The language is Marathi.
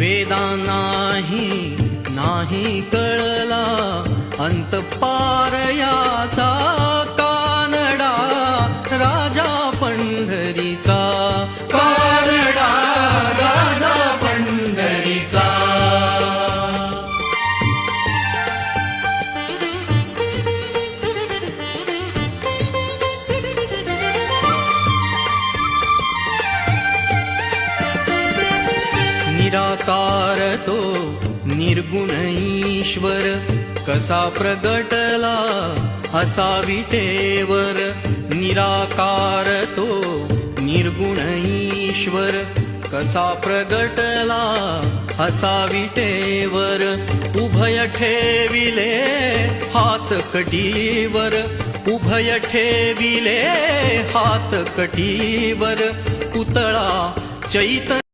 वेदा नाही नाही कळला अंत पा निराकार तो निर्गुण ईश्वर कसा प्रगटला असा विटेवर. निराकार तो निर्गुण ईश्वर कसा प्रगटला असा विटेवर. उभय ठेविले हात कटीवर उभय ठेविले हात कटीवर. पुतळा चैतन्य